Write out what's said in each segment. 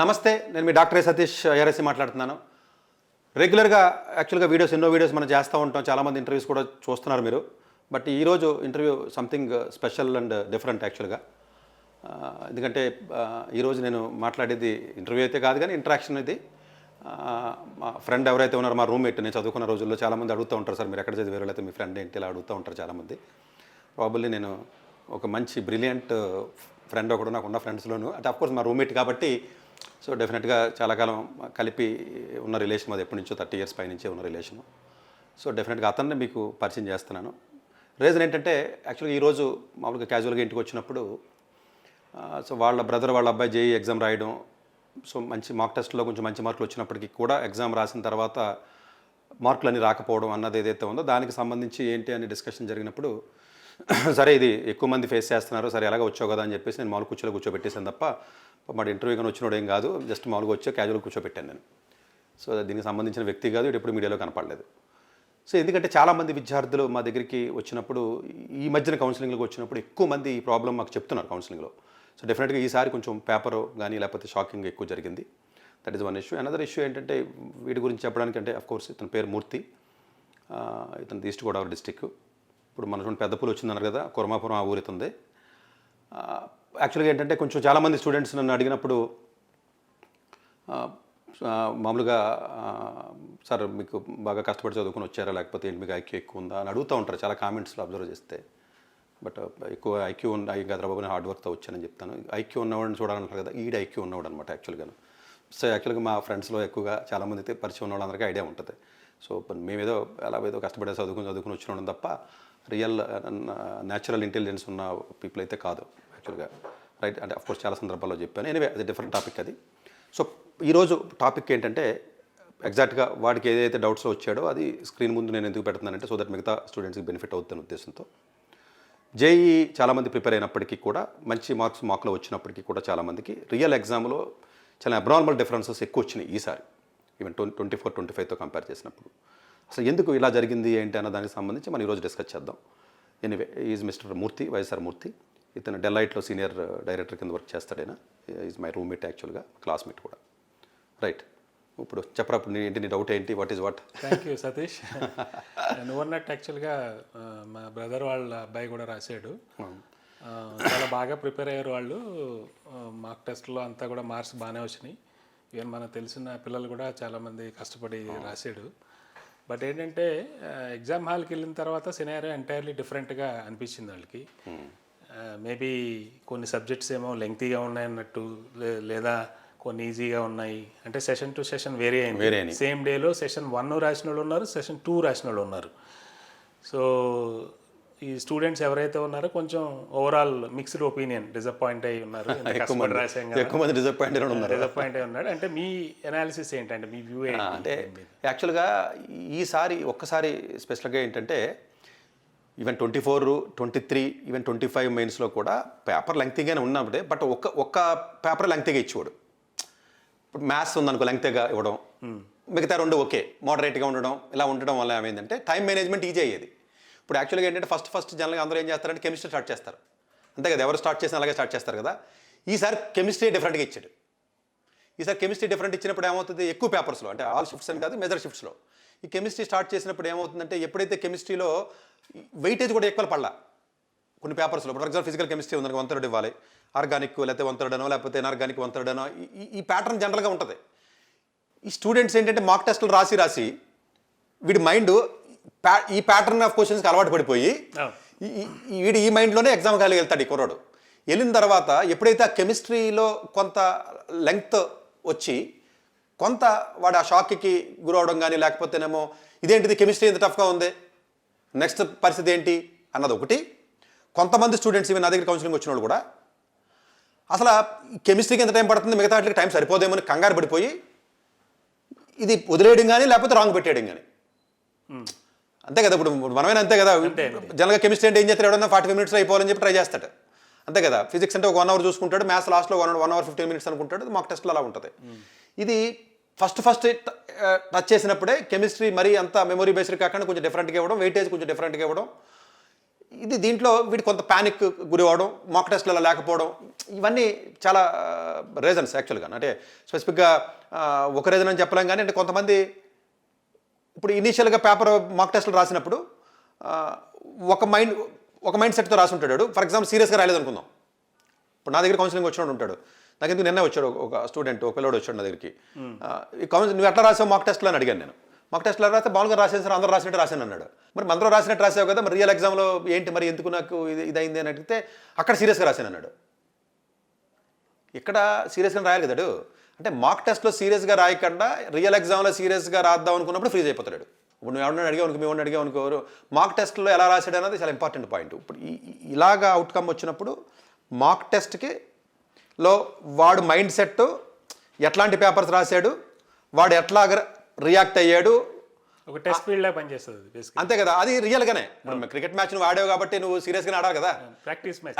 నమస్తే నేను మీ డాక్టర్ సతీష్ ఏరసి మాట్లాడుతున్నాను. రెగ్యులర్గా యాక్చువల్గా వీడియోస్ ఎన్నో వీడియోస్ మనం చేస్తూ ఉంటాం. చాలామంది ఇంటర్వ్యూస్ కూడా చూస్తున్నారు మీరు. బట్ ఈరోజు interview something special and different యాక్చువల్గా. ఎందుకంటే ఈరోజు నేను మాట్లాడేది ఇంటర్వ్యూ అయితే కాదు కానీ ఇంటరాక్షన్ ఇది. మా ఫ్రెండ్ ఎవరైతే ఉన్నారో మా రూమ్మేట్ నేను చదువుకున్న రోజుల్లో చాలామంది అడుగుతూ ఉంటారు సార్ మీరు ఎక్కడ చదివారు? లేకపోతే మీ ఫ్రెండ్ ఏంటి? ఇలా అడుగుతూ ఉంటారు చాలామంది. ప్రాబబ్లీ నేను ఒక మంచి బ్రిలియంట్ ఫ్రెండ్ ఒకడు నాకు ఉన్న ఫ్రెండ్స్లోను అంటే అఫ్కోర్స్ మా రూమ్మేట్ కాబట్టి సో డెఫినెట్గా చాలా కాలం కలిపి ఉన్న రిలేషన్ అది ఎప్పటి నుంచో థర్టీ ఇయర్స్ పైనుంచే ఉన్న రిలేషను. సో డెఫినెట్గా అతన్ని మీకు పరిచయం చేస్తున్నాను. రీజన్ ఏంటంటే యాక్చువల్గా ఈరోజు మామూలుగా క్యాజువల్గా ఇంటికి వచ్చినప్పుడు సో వాళ్ళ బ్రదర్ వాళ్ళ అబ్బాయి జేఈ ఎగ్జామ్ రాయడం సో మంచి మాక్ టెస్ట్లో కొంచెం మంచి మార్కులు వచ్చినప్పటికీ కూడా ఎగ్జామ్ రాసిన తర్వాత మార్కులు అన్నీ రాకపోవడం అన్నది ఏదైతే ఉందో దానికి సంబంధించి ఏంటి అని డిస్కషన్ జరిగినప్పుడు సరే ఇది ఎక్కువ మంది ఫేస్ చేస్తున్నారు. సరే ఎలాగ వచ్చావు కదా అని చెప్పేసి నేను మామూలు కూర్చోలో కూర్చోబెట్టేసాను తప్ప మరి ఇంటర్వ్యూ కానీ వచ్చినోడు ఏం కాదు. జస్ట్ మామూలుగా వచ్చా క్యాజువల్ కూర్చోబెట్టాను నేను. సో దీనికి సంబంధించిన వ్యక్తి కాదు ఇప్పుడు ఎప్పుడు మీడియాలో కనపడలేదు. సో ఎందుకంటే చాలామంది విద్యార్థులు మా దగ్గరికి వచ్చినప్పుడు ఈ మధ్యన కౌన్సిలింగ్లోకి వచ్చినప్పుడు ఎక్కువ మంది ఈ ప్రాబ్లం మాకు చెప్తున్నారు కౌన్సిలింగ్లో సో డెఫినెట్గా ఈసారి కొంచెం పేపర్ కానీ లేకపోతే షాకింగ్ ఎక్కువ జరిగింది. That is one issue another issue ఏంటంటే వీటి గురించి చెప్పడానికి అంటే కోర్స్ ఇతని పేరు మూర్తి. ఇతను ఈస్ట్ గోదావరి డిస్టిక్ ఇప్పుడు మన చూడండి పెద్దపూలు వచ్చిందన్నారు కదా కురమాపురం ఆ ఊరు యాక్చువల్గా ఏంటంటే కొంచెం చాలామంది స్టూడెంట్స్ నన్ను అడిగినప్పుడు మామూలుగా సార్ మీకు బాగా కష్టపడి చదువుకుని వచ్చారా? లేకపోతే ఏంటి మీకు ఐక్యూ ఎక్కువ ఉందా? అని అడుగుతూ ఉంటారు చాలా కామెంట్స్లో అబ్జర్వ్ చేస్తే. బట్ ఎక్కువ ఐక్యూ ఉన్న ఇంకా హార్డ్ వర్క్తో వచ్చానని చెప్తాను. ఐక్యూ ఉన్నవాడిని చూడాలంటారు కదా ఈడ ఐక్యూ ఉన్నవాడు అనమాట యాక్చువల్గాను సో యాక్చువల్గా మా ఫ్రెండ్స్లో ఎక్కువగా చాలామంది అయితే పరిచయం ఉన్న వాళ్ళందరికీ ఐడియా ఉంటుంది. సో మేమేదో ఎలా ఏదో కష్టపడే చదువుకుని చదువుకుని వచ్చిన తప్ప రియల్ న్యాచురల్ ఇంటెలిజెన్స్ ఉన్న పీపుల్ అయితే కాదు యాక్చువల్గా రైట్ అంటే అఫ్కోర్స్ చాలా సందర్భాల్లో చెప్పాను. ఎనివే అది డిఫరెంట్ టాపిక్ అది. సో ఈరోజు టాపిక్ ఏంటంటే ఎగ్జాక్ట్గా వాడికి ఏదైతే డౌట్స్ వచ్చాడో అది స్క్రీన్ ముందు నేను ఎందుకు పెడుతున్నానంటే సో దట్ మిగతా స్టూడెంట్స్కి బెనిఫిట్ అవుతున్న ఉద్దేశంతో. జేఈ చాలామంది ప్రిపేర్ అయినప్పటికీ కూడా మంచి మార్క్స్ మార్కులు వచ్చినప్పటికీ కూడా చాలామందికి రియల్ ఎగ్జామ్లో చాలా అబ్నార్మల్ డిఫరెన్సెస్ ఎక్కువ వచ్చినాయి ఈసారి. Even twenty twenty four twenty ఫైవ్తో compare చేసినప్పుడు. అసలు ఎందుకు ఇలా జరిగింది ఏంటి అన్న దానికి సంబంధించి మనం ఈరోజు డిస్కస్ చేద్దాం. Anyway is mister Murthy YSR Murthy ఇతను డెల్లైట్లో సీనియర్ డైరెక్టర్ కింద వర్క్ చేస్తాడు ఆయన ఈజ్ మై రూమ్మేట్ యాక్చువల్గా క్లాస్మేట్ కూడా. రైట్ ఇప్పుడు చెప్పరా ఇప్పుడు నీ ఏంటి నీ డౌట్ ఏంటి? What is what thank you Satish నువ్వు అన్నట్టు యాక్చువల్గా మా బ్రదర్ వాళ్ళ అబ్బాయి కూడా రాశాడు. ఆ, చాలా బాగా ప్రిపేర్ అయ్యారు వాళ్ళు. మాక్ టెస్ట్లో అంతా కూడా మార్క్స్ బాగానే వచ్చినాయి. ఈవెన్ మనకు తెలిసిన పిల్లలు కూడా చాలామంది కష్టపడి రాశాడు. బట్ ఏంటంటే ఎగ్జామ్ హాల్కి వెళ్ళిన తర్వాత సినారియో ఎంటైర్లీ డిఫరెంట్గా అనిపించింది వాళ్ళకి. మేబీ కొన్ని సబ్జెక్ట్స్ ఏమో లెంగ్తీగా ఉన్నాయన్నట్టు లే- లేదా కొన్ని ఈజీగా ఉన్నాయి. అంటే సెషన్ టు సెషన్ వేరే అయింది. సేమ్ డేలో సెషన్ వన్ రాసిన వాళ్ళు ఉన్నారు సెషన్ టూ రాసిన వాళ్ళు ఉన్నారు. సో ఈ స్టూడెంట్స్ ఎవరైతే ఉన్నారో కొంచెం ఓవరాల్ మిక్స్డ్ ఒపీనియన్ డిసప్పాయింట్ అయి ఉన్నారు. ఎక్కువ మంది రాశాం ఎక్కువ మంది డిసప్పాయింటెడ్ ఉన్నారు. డిసప్పాయింట్ అయి ఉన్నాడు అంటే మీ అనాలిసిస్ ఏంటంటే మీ వ్యూ అంటే యాక్చువల్గా ఈసారి ఒక్కసారి స్పెషల్గా ఏంటంటే even twenty four twenty three even twenty five మెయిన్స్లో కూడా పేపర్ లెంగ్తీగానే ఉన్నప్పుడే బట్ ఒక్క ఒక్క పేపర్ లెంగ్తీగా ఇచ్చేవాడు. ఇప్పుడు మ్యాథ్స్ ఉందనుకో లెంగ్తీగా ఇవ్వడం. మిగతా రెండు ఓకే. మోడరేట్గా ఉండడం ఇలా ఉండడం వల్ల ఏమైందంటే టైం మేనేజ్మెంట్ ఈజీ అయ్యేది. ఇప్పుడు యాక్చువల్గా ఏంటంటే ఫస్ట్ ఫస్ట్ జనరల్గా అందరూ ఏం చేస్తారంటే కెమిస్ట్రీ స్టార్ట్ చేస్తారు. అంతే కదా ఎవరు స్టార్ట్ చేసినా అలాగే స్టార్ట్ చేస్తారు కదా. ఈసారి కెమిస్ట్రీ డిఫరెంట్గా ఇచ్చాడు. ఈసారి కెమిస్ట్రీ డిఫరెంట్ ఇచ్చినప్పుడు ఏమవుతుంది? ఎక్కువ పేపర్స్లో అంటే ఆల్ షిఫ్ట్స్ అని కాదు మెజర్ షిఫ్ట్స్లో ఈ కెమిస్ట్రీ స్టార్ట్ చేసినప్పుడు ఏమవుతుందంటే ఎప్పుడైతే కెమిస్ట్రీలో వెయిటేజ్ కూడా ఎక్కువ పడలా కొన్ని పేపర్స్లో ఫర్ ఎగ్జాంపుల్ ఫిజికల్ కెమిస్ట్రీ ఉంది వన్ థర్డ్ ఇవ్వాలి. ఆర్గానిక్ లేకపోతే వన్ థర్డ్ అనో లేకపోతే ఇన్ఆర్గానిక్ వన్ థర్డ్ అనో ఈ- ఈ ప్యాటర్న్ జనరల్గా ఉంటుంది. ఈ స్టూడెంట్స్ ఏంటంటే మాక్ టెస్టులు రాసి రాసి వీడి మైండ్ ఈ ప్యాటర్న్ ఆఫ్ క్వశ్చన్స్కి అలవాటు పడిపోయి వీడు ఈ మైండ్లోనే ఎగ్జామ్ ఖాళీ వెళ్తాడు ఈ కుర్రాడు. వెళ్ళిన తర్వాత ఎప్పుడైతే ఆ కెమిస్ట్రీలో కొంత లెంగ్త్ వచ్చి కొంత వాడు ఆ షాక్కి గురవడం కానీ లేకపోతేనేమో ఇదేంటిది కెమిస్ట్రీ ఎంత టఫ్గా ఉంది నెక్స్ట్ పరిస్థితి ఏంటి అన్నది ఒకటి. కొంతమంది స్టూడెంట్స్ ఇవి నా దగ్గర కౌన్సిలింగ్ వచ్చిన వాళ్ళు కూడా అసలు కెమిస్ట్రీకి ఎంత టైం పడుతుంది మిగతా వాటికి టైం సరిపోదేమో అని కంగారు పడిపోయి ఇది వదిలేయడం కానీ లేకపోతే రాంగ్ పెట్టేయడం కానీ అంతే కదా ఇప్పుడు మనమైనా అంతే కదా జనరల్గా కెమిస్ట్రీ అంటే ఏం చేస్తాడు ఎవడన్నా ఫార్టీ ఫైవ్ మినిట్స్ అయిపోవాలని చెప్పి ట్రై చేస్తాడు. అంతే కదా ఫిజిక్స్ అంటే ఒక వన్ అవర్ చూసుకుంటాడు మ్యాథ్స్ లాస్ట్లో one one hour fifteen minutes అనుకుంటాడు మాకు టెస్ట్లో అలా ఉంటుంది. ఇది ఫస్ట్ ఫస్ట్ టచ్ చేసినప్పుడే కెమిస్ట్రీ మరీ అంత మెమరీ బేస్డ్ కాకుండా కొంచెం డిఫరెంట్గా ఇవ్వడం వెయిటేజ్ కొంచెం డిఫరెంట్గా ఇవ్వడం ఇది దీంట్లో వీడు కొంత ప్యానిక్ గురి అవ్వడం మాక్ టెస్ట్లలో లేకపోవడం ఇవన్నీ చాలా రీజన్స్ యాక్చువల్గా అంటే స్పెసిఫిక్గా ఒక రీజన్ అని చెప్పలేం కానీ అంటే కొంతమంది ఇప్పుడు ఇనీషియల్గా పేపర్ మాక్ టెస్ట్లు రాసినప్పుడు ఒక మైండ్ ఒక మైండ్ సెట్తో రాసి ఉంటాడు ఫర్ ఎగ్జాంపుల్ సీరియస్గా రాలేదు అనుకుందాం ఇప్పుడు నా దగ్గర కౌన్సిలింగ్ వచ్చినోడు ఉంటాడు. నాకు ఎందుకు నిన్నే వచ్చాడు ఒక- స్టూడెంట్ ఒక పిల్లడు వచ్చాడు నా దగ్గరికి. కౌన్సిల్ నువ్వు ఎట్లా రాసావు మాక్ టెస్ట్లో అని అడిగాను నేను. మాక్ టెస్ట్లో రాస్తే బాగా రాసాను సార్ అందరూ రాసినట్టు రాశాను అన్నాడు. మరి అందరూ రాసినట్టు రాసావు కదా మరి రియల్ ఎగ్జామ్లో ఏంటి మరి ఎందుకు నాకు ఇది ఇదైంది అని అడిగితే అక్కడ సీరియస్గా రాశాను అన్నాడు. ఇక్కడ సీరియస్గా రాయాలి కదాడు అంటే మాక్ టెస్ట్లో సీరియస్గా రాయకుండా రియల్ ఎగ్జామ్లో సీరియస్గా రాద్దాం అనుకున్నప్పుడు ఫ్రీజ్ అయిపోతాడు. ఇప్పుడు నువ్వు ఎవరిని అడిగావు అనుకో మేము అడిగావు అనుకో మాక్ టెస్ట్లో ఎలా రాశాడు అనేది చాలా ఇంపార్టెంట్ పాయింట్ ఇప్పుడు ఇలాగా అవుట్కమ్ వచ్చినప్పుడు మాక్ టెస్ట్కి లో వాడు మైండ్ సెట్ ఎట్లాంటి పేపర్స్ రాశాడు వాడు ఎట్లాగ రియాక్ట్ అయ్యాడు. ఒక టెస్ట్ ఫీల్డ్లా పనిచేస్తుంది అది బేసిక్ అంతే కదా అది రియల్గానే ఇప్పుడు క్రికెట్ మ్యాచ్ నువ్వు ఆడావు కాబట్టి నువ్వు సీరియస్గానే ఆడాలి కదా. ప్రాక్టీస్ మ్యాచ్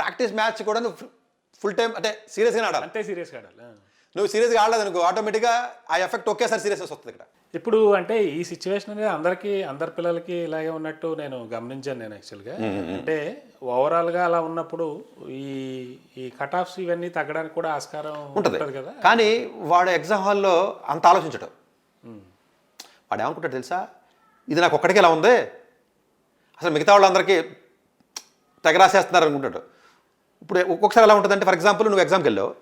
ప్రాక్టీస్ మ్యాచ్ కూడా నువ్వు ఫుల్ టైం అంటే సీరియస్గానే ఆడాలి. అంతే సీరియస్గా ఆడాలి. నువ్వు సీరియస్గా ఆడలేదు అనుకో ఆటోమేటిక్గా ఆ ఎఫెక్ట్ ఒకేసారి సీరియస్నెస్ వస్తుంది ఇక్కడ. ఇప్పుడు అంటే ఈ సిచ్యువేషన్ అనేది అందరికీ అందరి పిల్లలకి ఇలాగే ఉన్నట్టు నేను గమనించాను నేను యాక్చువల్గా అంటే ఓవరాల్గా అలా ఉన్నప్పుడు ఈ ఈ కట్ ఆఫ్స్ ఇవన్నీ తగ్గడానికి కూడా ఆస్కారం ఉంటుంది. కదా. కానీ వాడు ఎగ్జామ్ హాల్లో అంత ఆలోచించడు. వాడు ఏమనుకుంటాడు తెలుసా? ఇది నాకు ఒక్కడికి ఎలా ఉంది. అసలు మిగతా వాళ్ళందరికీ తెగ రాసేస్తున్నారు అనుకుంటాడు. ఇప్పుడు ఒక్కొక్కసారి ఎలా ఉంటుందంటే ఫర్ ఎగ్జాంపుల్ నువ్వు ఎగ్జామ్కి వెళ్ళావు.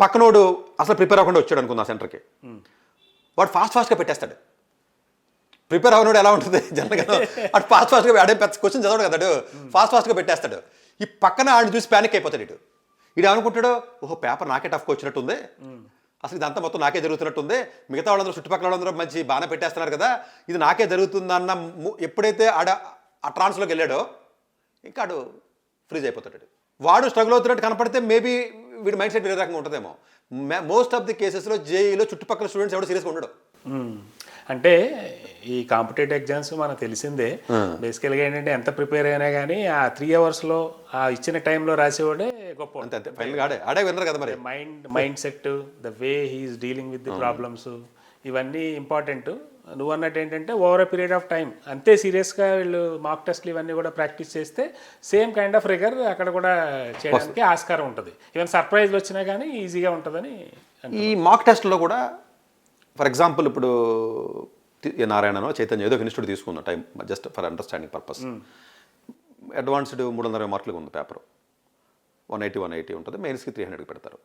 పక్కనోడు అసలు ప్రిపేర్ అవ్వకుండా వచ్చాడు అనుకుందా సెంటర్కి వాడు ఫాస్ట్ ఫాస్ట్గా పెట్టేస్తాడు. ప్రిపేర్ అవ్వనోడు ఎలా ఉంటుంది? జనరల్గా అటు ఫాస్ట్ ఫాస్ట్గా అడే పెద్ద క్వశ్చన్ చదవడు కదా ఫాస్ట్ ఫాస్ట్గా పెట్టేస్తాడు. ఈ పక్కన ఆడిని చూసి ప్యానిక్ అయిపోతాడు ఇటు. ఇటు అనుకుంటాడు ఓహో పేపర్ నాకే టఫ్గా వచ్చినట్టుంది. అసలు ఇదంతా మొత్తం నాకే జరుగుతున్నట్టుంది. మిగతా వాళ్ళందరూ చుట్టుపక్కల వాళ్ళందరూ మంచి బాగా పెట్టేస్తున్నారు కదా. ఇది నాకే జరుగుతుందన్న ము- ఎప్పుడైతే ఆడ ఆ ట్రాన్స్లోకి వెళ్ళాడో ఇంకా ఆడు ఫ్రీజ్ అయిపోతాడు. వాడు స్ట్రగుల్ అవుతున్నట్టు కనపడితే మేబీ వీడి మైండ్ సెట్ వేరే రకంగా ఉంటుందేమో. మోస్ట్ ఆఫ్ ది కేసెస్లో జేఈలో చుట్టుపక్కల స్టూడెంట్స్ ఎవరు సీరియస్గా ఉండడు. అంటే ఈ కాంపిటేటివ్ ఎగ్జామ్స్ మనకు తెలిసిందే. బేసికల్గా ఏంటంటే ఎంత ప్రిపేర్ అయినా కానీ ఆ త్రీ అవర్స్లో ఆ ఇచ్చిన టైంలో రాసేవాడే గొప్ప అంతే అంతే. ఫైనల్గా ఆడే ఆడే విన్నర్ కదా మరి. Mind mindset the way he is dealing with the problems ఇవన్నీ ఇంపార్టెంట్ నువ్వు అన్నట్టు ఏంటంటే over a period of time అంతే సీరియస్గా వీళ్ళు మాక్ టెస్ట్లు ఇవన్నీ కూడా ప్రాక్టీస్ చేస్తే సేమ్ కైండ్ ఆఫ్ రిగర్ అక్కడ కూడా చేయడానికి ఆస్కారం ఉంటుంది. ఈవెన్ సర్ప్రైజ్ వచ్చినా కానీ ఈజీగా ఉంటుందని. ఈ మాక్ టెస్ట్లో కూడా ఫర్ ఎగ్జాంపుల్ ఇప్పుడు నారాయణనో చైతన్య ఏదో ఒక ఇన్స్టిట్యూట్ తీసుకుందాం time just for understanding purpose advanced మూడు వందల అరవై మార్కులకు ఉంది paper one eighty one eighty ఉంటుంది మెయిన్స్కి త్రీ హండ్రెడ్కి పెడతారు.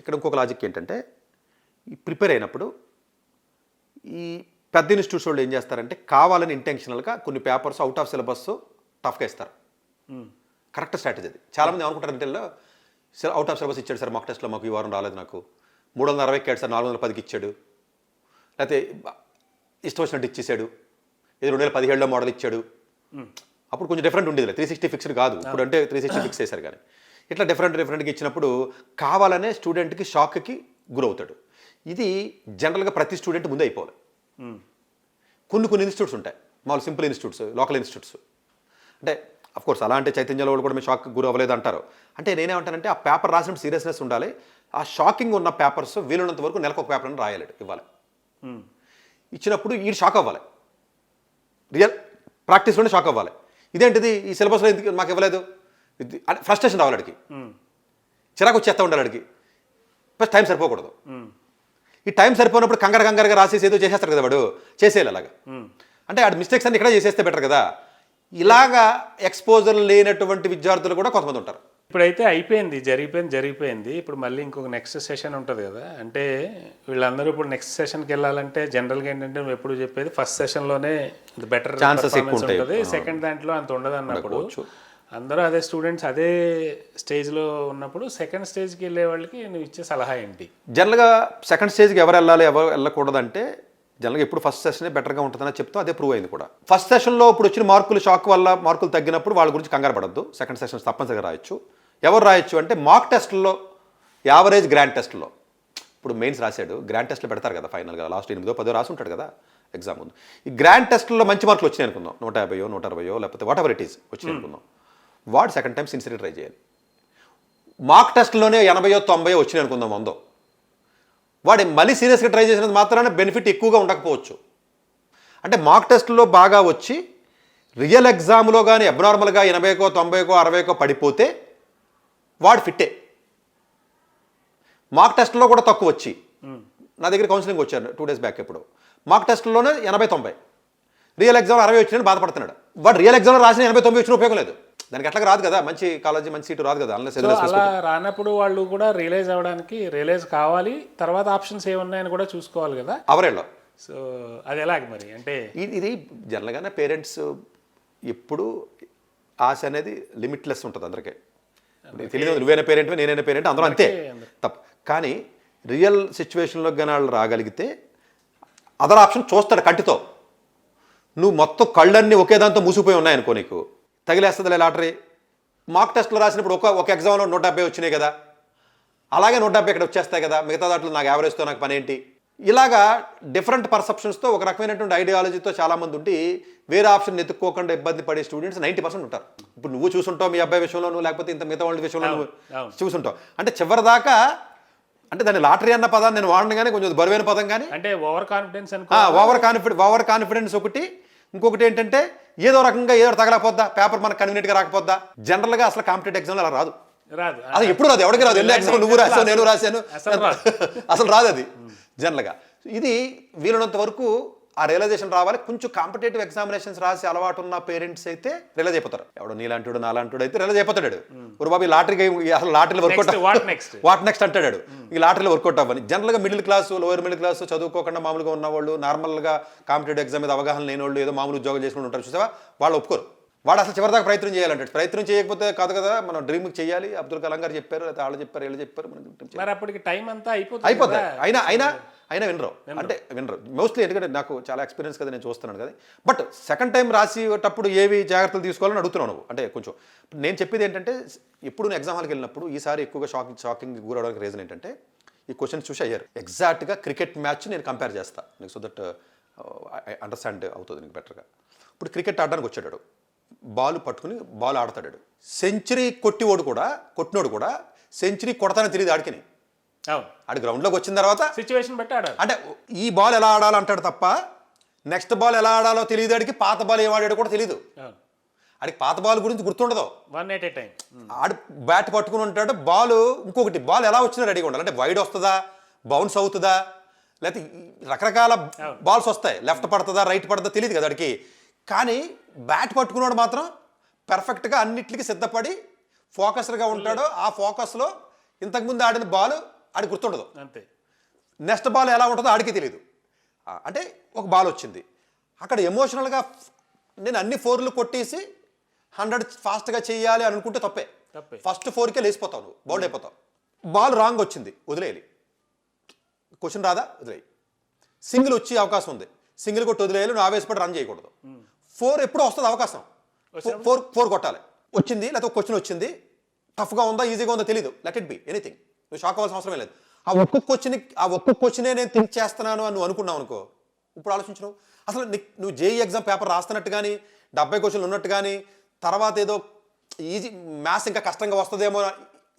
ఇక్కడ ఇంకొక లాజిక్ ఏంటంటే ఈ ప్రిపేర్ అయినప్పుడు ఈ పెద్ద ఇన్స్టిట్యూట్స్ వాళ్ళు ఏం చేస్తారంటే కావాలని ఇంటెన్షనల్గా కొన్ని పేపర్స్ అవుట్ ఆఫ్ సిలబస్ టఫ్గా ఇస్తారు. కరెక్ట్ స్ట్రాటజీ అది. చాలామంది ఏమనుకుంటారంటే అవుట్ ఆఫ్ సిలబస్ ఇచ్చాడు సార్ మాక్ టెస్ట్లో మాకు ఈ వారం రాలేదు నాకు. మూడు వందల అరవైకి ఇచ్చాడు సార్ నాలుగు వందల పదికి ఇచ్చాడు. లేకపోతే ఇష్టం వచ్చినట్టు ఇచ్చేసాడు. ఇది రెండు వేల పదిహేడులో మోడల్ ఇచ్చాడు. అప్పుడు కొంచెం డిఫరెంట్ ఉండేది త్రీ సిక్స్టీ ఫిక్స్డ్ కాదు. ఇప్పుడు అంటే త్రీ సిక్స్టీ ఫిక్స్ చేశారు కానీ. ఇట్లా డిఫరెంట్ డిఫరెంట్గా ఇచ్చినప్పుడు కావాలనే స్టూడెంట్కి షాక్కి గురవుతాడు. ఇది జనరల్గా ప్రతి స్టూడెంట్ ముందే అయిపోవాలి. కొన్ని కొన్ని ఇన్స్టిట్యూట్స్ ఉంటాయి. మామూలు సింపుల్ ఇన్స్టిట్యూట్స్ లోకల్ ఇన్స్టిట్యూట్స్. అంటే అఫ్ కోర్స్ అలాంటి చైతన్యంలో వాళ్ళు కూడా మేము షాక్ గురి అవ్వలేదు అంటారు. అంటే నేనేమంటానంటే ఆ పేపర్ రాసినప్పుడు సీరియస్నెస్ ఉండాలి. ఆ షాకింగ్ ఉన్న పేపర్స్ వీలున్నంత వరకు నెలకు ఒక పేపర్ని రాయాలి ఇవ్వాలి. ఇచ్చినప్పుడు ఈ షాక్ అవ్వాలి. రియల్ ప్రాక్టీస్లోనే షాక్ అవ్వాలి. ఇదేంటిది? ఈ సిలబస్లో ఎందుకు మాకు ఇవ్వలేదు? ఫ్రస్ట్రేషన్ రావాలి అడిగి. చిరాకు వచ్చేస్తా ఉండాలి అడిగి ప్లస్ టైం సరిపోకూడదు. ఈ టైం సరిపోయినప్పుడు కంగారు కంగారుగా రాసేసి ఏదో చేసేస్తారు కదా వాడు. చేసేయాలి అలాగా. అంటే ఆడ మిస్టేక్స్ అన్ని ఇక్కడ చేసేస్తే బెటర్ కదా. ఇలాగా ఎక్స్పోజర్ లేనటువంటి విద్యార్థులు కూడా కొంతమంది ఉంటారు. ఇప్పుడైతే అయిపోయింది జరిగిపోయింది జరిగిపోయింది. ఇప్పుడు మళ్ళీ ఇంకొక నెక్స్ట్ సెషన్ ఉంటుంది కదా. అంటే వీళ్ళందరూ ఇప్పుడు నెక్స్ట్ సెషన్కి వెళ్ళాలంటే జనరల్గా ఏంటంటే నువ్వు ఎప్పుడు చెప్పేది? ఫస్ట్ సెషన్లోనే బెటర్ ఉంటాయి. ఉంటుంది. సెకండ్ దాంట్లో అంత ఉండదు అన్నప్పుడు. అందరూ అదే స్టూడెంట్స్ అదే స్టేజ్లో ఉన్నప్పుడు సెకండ్ స్టేజ్కి వెళ్ళే వాళ్ళకి నువ్వు ఇచ్చే సలహా ఏంటి? జనరల్గా సెకండ్ స్టేజ్కి ఎవరు వెళ్ళాలి ఎవరు వెళ్ళకూడదంటే జనరల్గా ఎప్పుడు ఫస్ట్ సెషనే బెటర్గా ఉంటుందని చెప్తూ అదే ప్రూవ్ అయింది కూడా. ఫస్ట్ సెషన్లో ఇప్పుడు వచ్చిన మార్కులు షాక్ వల్ల మార్కులు తగ్గినప్పుడు వాళ్ళ గురించి కంగారు పడద్దు. సెకండ్ సెషన్ తప్పనిసరిగా రాయొచ్చు. ఎవరు రాయొచ్చు అంటే మాక్ టెస్ట్లో యావరేజ్ గ్రాండ్ టెస్ట్లో. ఇప్పుడు మెయిన్స్ రాశాడు గ్రాండ్ టెస్ట్లో పెడతారు కదా ఫైనల్గా లాస్ట్ ఎనిమిదో పదో రాసి ఉంటాడు కదా ఎగ్జామ్ ముందు. ఈ గ్రాండ్ టెస్ట్లో మంచి మార్కులు వచ్చినాయి అనుకుందాం. నూట యాభైయో నూట అరవయో లేకపోతే వాట్ ఎవర్ ఇట్ ఈస్ వచ్చినాయి అనుకుందాం. వాడు సెకండ్ టైం సిన్సియర్ ట్రై చేయాలి. మాక్ టెస్ట్లోనే ఎనభయో తొంభయో వచ్చినాయి అనుకుందాం వందో. వాడు మళ్ళీ సీరియస్గా ట్రై చేసినంత మాత్రాన బెనిఫిట్ ఎక్కువగా ఉండకపోవచ్చు. అంటే మాక్ టెస్ట్లో బాగా వచ్చి రియల్ ఎగ్జామ్లో కానీ అబ్నార్మల్గా ఎనభైకో తొంభైకో అరవైకో పడిపోతే వాడు ఫిట్టే మాక్ టెస్ట్లో కూడా తక్కువ వచ్చి. నా దగ్గర కౌన్సిలింగ్ వచ్చాను టూ డేస్ బ్యాక్ ఇప్పుడు మాక్ టెస్ట్లోనే ఎనభై తొంభై. రియల్ ఎగ్జామ్ అరవై వచ్చిన బాధపడుతున్నాడు. వాడు రియల్ ఎగ్జామ్లో రాసిన ఎనభై తొంభై వచ్చిన ఉపయోగం లేదు. దానికి ఎట్లా రాదు కదా మంచి కాలేజీ మంచి సీటు రాదు కదా అలా రానప్పుడు వాళ్ళు కూడా రియలైజ్ అవ్వడానికి రియలైజ్ కావాలి తర్వాత ఆప్షన్స్ ఏమున్నాయని కూడా చూసుకోవాలి కదా. అవరేలో సో అది ఎలాగ మరి? అంటే ఇది ఇది జనరల్గానే పేరెంట్స్ ఎప్పుడు ఆశ అనేది లిమిట్లెస్ ఉంటుంది అందరికీ. తెలియదు నువ్వైనా పేరెంట్ నేనైనా పేరెంట్ అందరూ అంతే. తప్ప కానీ రియల్ సిచ్యువేషన్లో కానీ వాళ్ళు రాగలిగితే అదర్ ఆప్షన్ చూస్తాడు కంటితో. నువ్వు మొత్తం కళ్ళన్నీ ఒకే దాంతో మూసిపోయి ఉన్నాయనుకో నీకు. తగిలేస్తుందిలే లాటరీ. మాక్ టెస్ట్లో రాసినప్పుడు ఒక ఒక ఎగ్జామ్లో నూట డెబ్బై వచ్చినాయి కదా. అలాగే నూట డెబ్బై ఇక్కడ వచ్చేస్తాయి కదా. మిగతా దాంట్లో నాకు యావరేజ్తో నాకు పని ఏంటి ఇలాగా డిఫరెంట్ పర్సెప్షన్స్తో ఒక రకమైనటువంటి ఐడియాలజీతో చాలామంది ఉండి వేరే ఆప్షన్ ఎత్తుక్కోకుండా ఇబ్బంది పడే స్టూడెంట్స్ నైంటీ పర్సెంట్ ఉంటారు. ఇప్పుడు నువ్వు చూసుంటావు మీ అబ్బాయి విషయంలో నువ్వు లేకపోతే ఇంత మిగతా వాళ్ళ విషయంలో నువ్వు. చూసుంటావు. అంటే చివరిదాకా అంటే దాన్ని లాటరీ అన్న పదాన్ని నేను వాడను కానీ కొంచెం బరువైన పదం కానీ అంటే over confidence over confidence over confidence ఒకటి ఇంకొకటి ఏంటంటే ఏదో రకంగా ఏదో తగలకపోద్దా? పేపర్ మనకు కన్వీనియంట్గా రాకపోద్దా? జనరల్గా అసలు కాంపిటేటివ్ ఎగ్జామ్లో అలా రాదు. రాదు. అది ఎప్పుడు రాదు? ఎవరికి రాదు? ఎన్ని ఎగ్జామ్ నువ్వు రాసావు నేను రాశాను అసలు రాదు. అసలు రాదు అది. జనరల్గా. ఇది వీలైనంత వరకు ఆ రియలైజేషన్ రావాలి. కొంచెం కాంపిటేటివ్ ఎగ్జామినేషన్స్ రాసి అలవాటు ఉన్న పేరెంట్స్ అయితే రియలైజ్ అయిపోతారు. ఎవడో నీలాంటివాడు నాలాంటివాడు అయితే రియలైజ్ అయిపోతాడు ఒక బాబు ఈ లాటరీకి అసలు లాటరీలో వర్కౌట్ వాట్ నెక్స్ట్ అంటాడు ఈ లాటరీలో వర్కౌట్ అవ్వని. జనరల్గా middle class lower middle class చదువుకోకుండా మామూలుగా ఉన్న వాళ్ళు నార్మల్గా కాంపిటేటివ్ ఎగ్జామ్ మీద అవగాహన లేని వాళ్ళు ఏదో మామూలు ఉద్యోగం చేసుకుని ఉంటారు చూసావా? వాళ్ళు ఒప్పుకోరు. వాడు అసలు చివరిదాకా ప్రయత్నం చేయాలంటాడు ప్రయత్నం చేయకపోతే కాదు కదా మనం డ్రీమ్ చేయాలి. అబ్దుల్ కలాం గారు చెప్పారు లేదా వాళ్ళు చెప్పారు వీళ్ళు చెప్పారు మనం. మరి అప్పటికి టైం అంతా అయిపోతుంది. అయినా అయినా అయినా వినరు. అంటే వినరు. మోస్ట్లీ ఎందుకంటే నాకు చాలా ఎక్స్పీరియన్స్ కదా నేను చూస్తున్నాను కదా. బట్ సెకండ్ టైం రాసేటప్పుడు ఏవి జాగ్రత్తలు తీసుకోవాలని అడుగుతున్నావు నువ్వు? అంటే కొంచెం నేను చెప్పేది ఏంటంటే ఎప్పుడు నువ్వు ఎగ్జామ్ హాల్కి వెళ్ళినప్పుడు ఈసారి ఎక్కువగా షాకింగ్ షాకింగ్ గురవడానికి రీజన్ ఏంటంటే ఈ క్వశ్చన్స్ చూసి అయ్యారు. ఎగ్జాక్ట్గా క్రికెట్ మ్యాచ్ నేను కంపేర్ చేస్తా. నీకు సో దట్ అండర్స్టాండ్ అవుతుంది నీకు బెటర్గా ఇప్పుడు క్రికెట్ ఆడడానికి వచ్చాడు బాల్ పట్టుకుని బాల్ ఆడతాడు సెంచరీ కొట్టివాడు కూడా కొట్టినోడు కూడా సెంచరీ కొడతానని తెలియదు ఆడికిని ఆడి గ్రౌండ్లోకి వచ్చిన తర్వాత సిచ్యువేషన్ బట్టి ఆడాలి. అంటే ఈ బాల్ ఎలా ఆడాలంటాడు తప్ప నెక్స్ట్ బాల్ ఎలా ఆడాలో తెలియదు ఆడికి పాత బాల్ ఏం ఆడాడో కూడా తెలియదు ఆడికి పాత బాల్ గురించి గుర్తుండదు. వన్ ఎట్ ఏ టైం ఆడు బ్యాట్ పట్టుకుని ఉంటాడు బాల్ ఇంకొకటి బాల్ ఎలా వచ్చినా రెడీగా ఉండాలి. అంటే వైడ్ వస్తుందా బౌన్స్ అవుతుందా లేకపోతే రకరకాల బాల్స్ వస్తాయి. లెఫ్ట్ పడుతుందా రైట్ పడుతుందా తెలియదు కదా ఆడికి. కానీ బ్యాట్ పట్టుకున్నాడు మాత్రం పెర్ఫెక్ట్గా అన్నిటికీ సిద్ధపడి ఫోకస్డ్గా ఉంటాడు. ఆ ఫోకస్లో ఇంతకుముందు ఆడిన బాల్ ఆడికి గుర్తుండదు. అంతే. నెక్స్ట్ బాల్ ఎలా ఉంటుందో ఆడికి తెలియదు అంటే ఒక బాల్ వచ్చింది. అక్కడ ఎమోషనల్గా నేను అన్ని ఫోర్లు కొట్టేసి హండ్రెడ్ ఫాస్ట్గా చేయాలి అని అనుకుంటే తప్పే. తప్పే. ఫస్ట్ ఫోర్కే లేచిపోతావు నువ్వు బౌల్డ్ అయిపోతావు. బాల్ రాంగ్ వచ్చింది వదిలేయాలి. క్వశ్చన్ రాదా? వదిలేయి. సింగిల్ వచ్చే అవకాశం ఉంది. సింగిల్ కొట్టి వదిలేయాలి నువ్వు ఆవేశపడి రన్ చేయకూడదు. ఫోర్ ఎప్పుడు వస్తుంది అవకాశం. ఫోర్ ఫోర్ కొట్టాలి. వచ్చింది లేకపోతే క్వశ్చన్ వచ్చింది. టఫ్గా ఉందా ఈజీగా ఉందో తెలియదు లెట్ ఇట్ బి ఎనీథింగ్. నువ్వు షాక్ అవ్వాల్సిన అవసరం లేదు. ఆ ఒక్కొక్క క్వశ్చన్ ఆ ఒక్కొక్క క్వశ్చనే నేను థింక్ చేస్తున్నాను అని నువ్వు అనుకున్నావు అనుకో ఇప్పుడు ఆలోచించు నువ్వు అసలు నీ- నువ్వు జేఈ ఎగ్జామ్ పేపర్ రాస్తున్నట్టు కానీ డెబ్బై క్వశ్చన్లు ఉన్నట్టు కానీ తర్వాత ఏదో ఈజీ మ్యాథ్స్ ఇంకా కష్టంగా వస్తుందేమో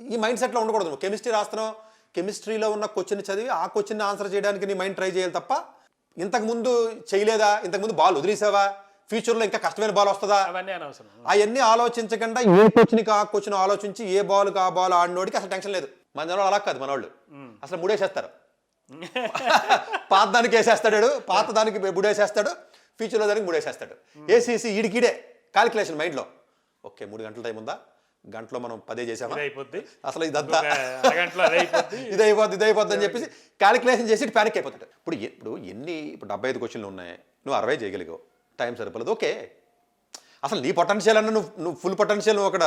ఈ మైండ్ సెట్లో ఉండకూడదు నువ్వు. కెమిస్ట్రీ రాస్తున్నావు కెమిస్ట్రీలో ఉన్న క్వశ్చన్ చదివి ఆ క్వశ్చన్ ఆన్సర్ చేయడానికి నీ మైండ్ ట్రై చేయాలి తప్ప ఇంతకు ముందు చేయలేదా? ఇంతకు ముందు బాల్ వదిలేసావా? ఫ్యూచర్లో ఇంకా కష్టమైన బాల్ వస్తుందా? అవన్నీ ఆలోచించకుండా ఏ క్వశ్చన్కి ఆ క్వశ్చన్ ఆలోచించి ఏ బాల్కి ఆ బాల్ ఆడినోడికి అసలు టెన్షన్ లేదు. మన జనాలు అలా కాదు మనోళ్ళు. అసలు ముడేసేస్తారు. పాత దానికి వేసేస్తాడు పాత దానికి ముడేసేస్తాడు ఫ్యూచర్లో దానికి ముడేసేస్తాడు. ఏసీసీ ఈడికిడే కాలిక్యులేషన్ మైండ్లో ఓకే మూడు గంటల టైం ఉందా? గంటలో మనం పదే చేసామా? అసలు ఇదంతా ఇది అయిపోద్ది ఇది అయిపోద్ది అని చెప్పేసి క్యాలిక్యులేషన్ చేసి ప్యానిక్ అయిపోతాడు. ఇప్పుడు ఇప్పుడు ఎన్ని ఇప్పుడు డెబ్బై ఐదు క్వశ్చన్లు ఉన్నాయి. నువ్వు అరవై చేయగలిగావు. టైం సరిపోలేదు. ఓకే. అసలు నీ పొటెన్షియల్ అన్న నువ్వు నువ్వు ఫుల్ పొటెన్షియల్ నువ్వు అక్కడ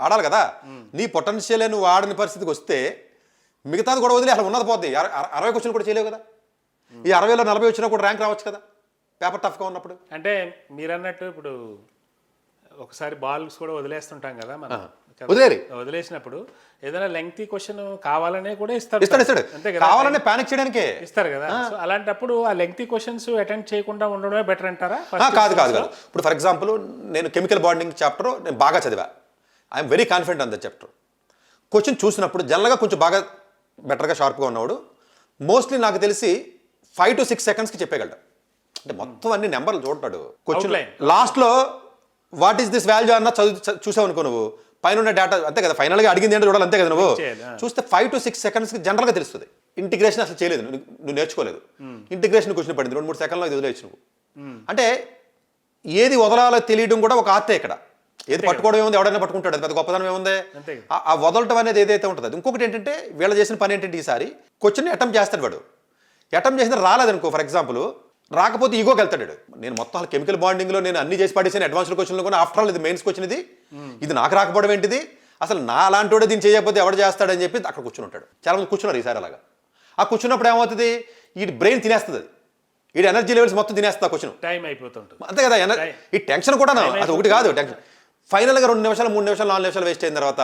ఆడాలి కదా. నీ పొటెన్షియల్ నువ్వు ఆడని పరిస్థితికి వస్తే మిగతాది కూడా వదిలి అసలు ఉన్నది అర- అరవై క్వశ్చన్లు కూడా చేయలేవు కదా. ఈ అరవైలో నలభై వచ్చినా కూడా ర్యాంక్ రావచ్చు కదా. పేపర్ టఫ్గా ఉన్నప్పుడు. అంటే మీరన్నట్టు ఇప్పుడు ఒకసారి బాల్స్ కూడా వదిలేస్తుంటాం కదా మనం? వదిలేరు. వదిలేసినప్పుడు ఏదైనా లెంగ్తీ క్వశ్చన్ కావాలనే కూడా ఇస్తారు. ఇస్తాడు ఇస్తాడు అంతే కదా? కావాలనే ప్యానిక్ చేయడానికే. ఇస్తారు కదా? అలాంటప్పుడు ఆ లెంగ్తీ క్వశ్చన్స్ అటెండ్ చేయకుండా ఉండడమే బెటర్ అంటారా? కాదు కాదు కాదు. ఇప్పుడు ఫర్ ఎగ్జాంపుల్ నేను కెమికల్ బాండింగ్ చాప్టర్ నేను బాగా చదివా. I'm very confident on the chapter question చూసినప్పుడు జనరల్గా కొంచెం బాగా బెటర్గా షార్ప్గా ఉన్నవాడు. మోస్ట్లీ నాకు తెలిసి ఫైవ్ టు సిక్స్ సెకండ్స్కి చెప్పేయగలడు. అంటే మొత్తం అన్ని నెంబర్లు చూడటాడు క్వశ్చన్. లాస్ట్లో వాట్ ఈస్ దిస్ వాల్యూ అన్న చదువు చూసావు అనుకో నువ్వు. పైన ఉన్న డేటా అంతే కదా ఫైనల్గా అడిగింది ఏంటో చూడాలి అంతే కదా నువ్వు. చూస్తే ఫైవ్ టు సిక్స్ సెకండ్స్కి జనరల్గా తెలుస్తుంది. ఇంటిగ్రేషన్ అసలు చేయలేదు నువ్వు నువ్వు నేర్చుకోలేదు. ఇంటిగ్రేషన్ క్వశ్చన్ పడింది రెండు మూడు సెకండ్లో ఇది వదిలేచ్చు నువ్వు. అంటే ఏది వదలాలో తెలియడం కూడా ఒక ఆర్తే ఇక్కడ. ఏది పట్టుకోవడం ఏముంది? ఎవడైనా పట్టుకుంటాడు. అది పెద్ద గొప్పదనం ఏముంది? ఆ- వదలటం అనేది ఏదైతే ఉంటుందో ఇంకొకటి ఏంటంటే వీళ్ళు చేసిన పని ఏంటంటే ఈసారి క్వశ్చన్ అటెంప్ట్ చేస్తాడు వాడు. అటెంప్ట్ చేసిన రాలేదనుకో ఫర్ ఎగ్జాంపుల్ రాకపోతే ఈగోకి వెళ్తాడు. నేను మొత్తం కెమికల్ బాండింగ్లో నేను అన్ని చేసి పడేసాను అడ్వాన్స్డ్ క్వశ్చన్లో కూడా. ఆఫ్టర్ ఆల్ ఇది మెయిన్స్ క్వశ్చన్ ఇది. ఇది నాకు రాకపోవడం ఏంటిది? అసలు నా అలాంటి దీన్ని చేయకపోతే ఎవడు చేస్తాడని చెప్పి అక్కడ కూర్చుని ఉంటాడు. చాలా మంది కూర్చున్నారు ఈసారి అలాగా. ఆ కూర్చున్నప్పుడు ఏమవుతుంది? ఈ బ్రెయిన్ తినేస్తుంది. అది ఈ ఎనర్జీ లెవెల్స్ మొత్తం తినేస్తుంది ఆ క్వశ్చన్ టైం అయిపోతుంటుంది. అంతే కదా ఈ టెన్షన్ కూడా అది ఒకటి కాదు టెన్షన్ ఫైనల్గా రెండు నిమిషాలు మూడు నిమిషాలు నాలుగు నిమిషాలు వేస్ట్ అయిన తర్వాత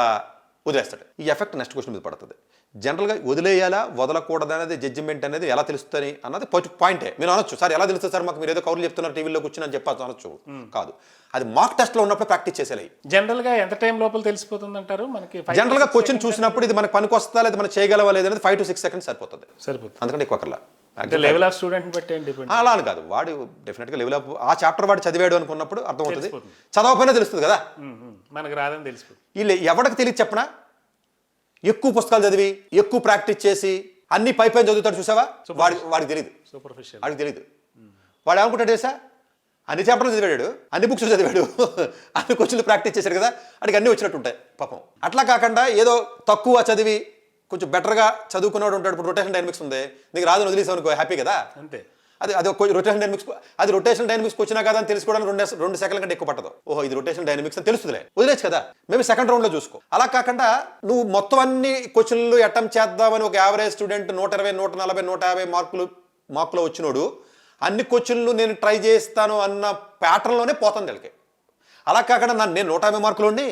వదిలేస్తాడు. ఈ ఎఫెక్ట్ నెక్స్ట్ క్వశ్చన్ మీద పడుతుంది. జనరల్గా వదిలేయాలా వదలకూడదు అనేది జడ్జిమెంట్ అనేది ఎలా తెలుస్తుంది అన్నది పాయింటే మీరు అనొచ్చు సార్ ఎలా తెలుస్తుంది సార్ మాకు? మీరు ఏదో కౌరులు చెప్తున్నారు టీవీలో కూర్చుని అని చెప్పచ్చు. అనొచ్చు. కాదు. అది మాక్ టెస్ట్లో ఉన్నప్పుడు ప్రాక్టీస్ చేసేయాలి. జనరల్గా ఎంత టైం లోపల తెలిసిపోతుంది అంటారు మనకి జనరల్గా క్వశ్చన్ చూసినప్పుడు ఇది మనకు పనికి వస్తా లేదా మనం చేయగలవా లేదనేది ఫైవ్ టు సిక్స్ సెకండ్స్ సరిపోతుంది. సరిపోతుంది. అందుకంటే ఎక్కువ అక్కర్లా అంటే లెవెల్ ఆఫ్ స్టూడెంట్ బట్టి అలా అని కాదు. వాడు డెఫినెట్గా లెవెల్ అప్ ఆ చాప్టర్ వాడు చదివాడు అనుకున్నప్పుడు అర్థమవుతుంది. చదవకపోయినా తెలుస్తుంది కదా. మనకు రాదని తెలిసిపోతుంది. వీళ్ళు ఎవరికి తెలియదు చెప్పనా? ఎక్కువ పుస్తకాలు చదివి ఎక్కువ ప్రాక్టీస్ చేసి అన్ని పై పైన చదువుతాడు చూసావా? వాడి వాడికి తెలియదు వాడికి తెలియదు వాడు ఏమనుకుంటాడు తెలుసా? అన్ని చాప్టర్లు చదివాడు అన్ని బుక్స్ చదివాడు. అన్ని క్వశ్చన్లు ప్రాక్టీస్ చేశాడు కదా అడిగి అన్ని వచ్చినట్టు ఉంటాయి పాపం. అట్లా కాకుండా ఏదో తక్కువ చదివి కొంచెం బెటర్గా చదువుకున్నాడు ఉంటాడు. ఇప్పుడు రొటేషన్ డైనమిక్స్ ఉంది. నీకు రాదు వదిలేసావు అనుకో హ్యాపీ కదా? అంతే. అది అది రొటేషన్ డైనమిక్స్ అది రొటేషన్ డైనమిక్స్ వచ్చినా కదా అని తెలుసుకోవడానికి రెండు రెండు సెకండ్ల కంటే ఎక్కువ పట్టదు. ఓహో ఇది రొటేషన్ డైనమిక్స్ అని తెలుస్తుందిలే. వదిలేచ్చు కదా? మేబీ సెకండ్ రౌండ్లో చూసుకో. అలా కాకుండా నువ్వు మొత్తం అన్ని క్వశ్చన్లు అటెంప్ట్ చేద్దామని ఒక యావరేజ్ స్టూడెంట్ నూట ఇరవై నూట నలభై నూట యాభై మార్కులు మార్కులో వచ్చినోడు అన్ని క్వశ్చన్లు నేను ట్రై చేస్తాను అన్న ప్యాటర్న్లోనే పోతాను వీళ్ళకి. అలా కాకుండా నన్ను నేను నూట యాభై మార్కులు ఉండి